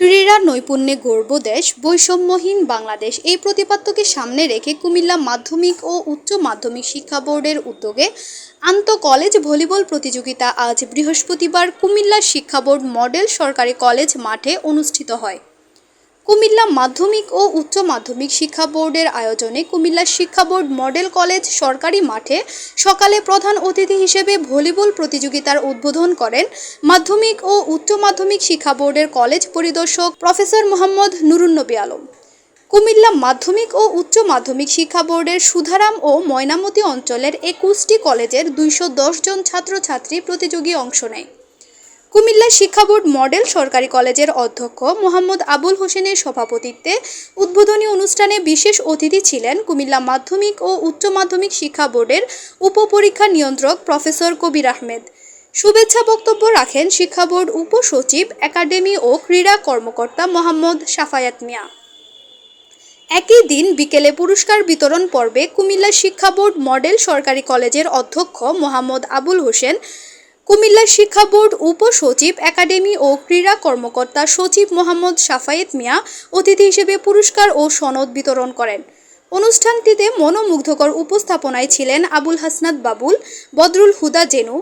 ক্রীড়া নৈপুণ্যে গর্ব দেশ, বৈষম্যহীন বাংলাদেশ। এই প্রতিপাদ্যকে সামনে রেখে কুমিল্লা মাধ্যমিক ও উচ্চ মাধ্যমিক শিক্ষা বোর্ডের উদ্যোগে আন্ত কলেজ ভলিবল প্রতিযোগিতা আজ বৃহস্পতিবার কুমিল্লা শিক্ষা বোর্ড মডেল সরকারি কলেজ মাঠে অনুষ্ঠিত হয়। কুমিল্লা মাধ্যমিক ও উচ্চ মাধ্যমিক শিক্ষা বোর্ডের আয়োজনে কুমিল্লা শিক্ষা বোর্ড মডেল কলেজ সরকারি মাঠে সকালে প্রধান অতিথি হিসেবে ভলিবল প্রতিযোগিতার উদ্বোধন করেন মাধ্যমিক ও উচ্চ মাধ্যমিক শিক্ষা বোর্ডের কলেজ পরিদর্শক প্রফেসর মোহাম্মদ নুরুন্নবী আলম। কুমিল্লা মাধ্যমিক ও উচ্চ মাধ্যমিক শিক্ষা বোর্ডের সুধারাম ও ময়নামতি অঞ্চলের একুশটি কলেজের দুইশো জন ছাত্রছাত্রী প্রতিযোগী অংশ নেয়। কুমিল্লা শিক্ষা বোর্ড মডেল সরকারি কলেজের অধ্যক্ষ মোহাম্মদ আবুল হোসেনের সভাপতিত্বে উদ্বোধনী অনুষ্ঠানে বিশেষ অতিথি ছিলেন কুমিল্লা মাধ্যমিক ও উচ্চ মাধ্যমিক শিক্ষা বোর্ডের উপপরীক্ষা নিয়ন্ত্রক প্রফেসর কবির আহমেদ। শুভেচ্ছা বক্তব্য রাখেন শিক্ষা বোর্ড উপসচিব একাডেমি ও ক্রীড়া কর্মকর্তা মোহাম্মদ সাফায়াত মিয়া। একই দিন বিকেলে পুরস্কার বিতরণ পর্বে কুমিল্লা শিক্ষা বোর্ড মডেল সরকারি কলেজের অধ্যক্ষ মোহাম্মদ আবুল হোসেন কুমিল্লা শিক্ষা বোর্ড উপসচিব, একাডেমি ও ক্রীড়া কর্মকর্তা সচিব মোহাম্মদ সাফায়েত মিয়া অতিথি হিসেবে পুরস্কার ও সনদ বিতরণ করেন। অনুষ্ঠানটিতে মনোমুগ্ধকর উপস্থাপনায় ছিলেন আবুল হাসনাত বাবুল, বদরুল হুদা জেনু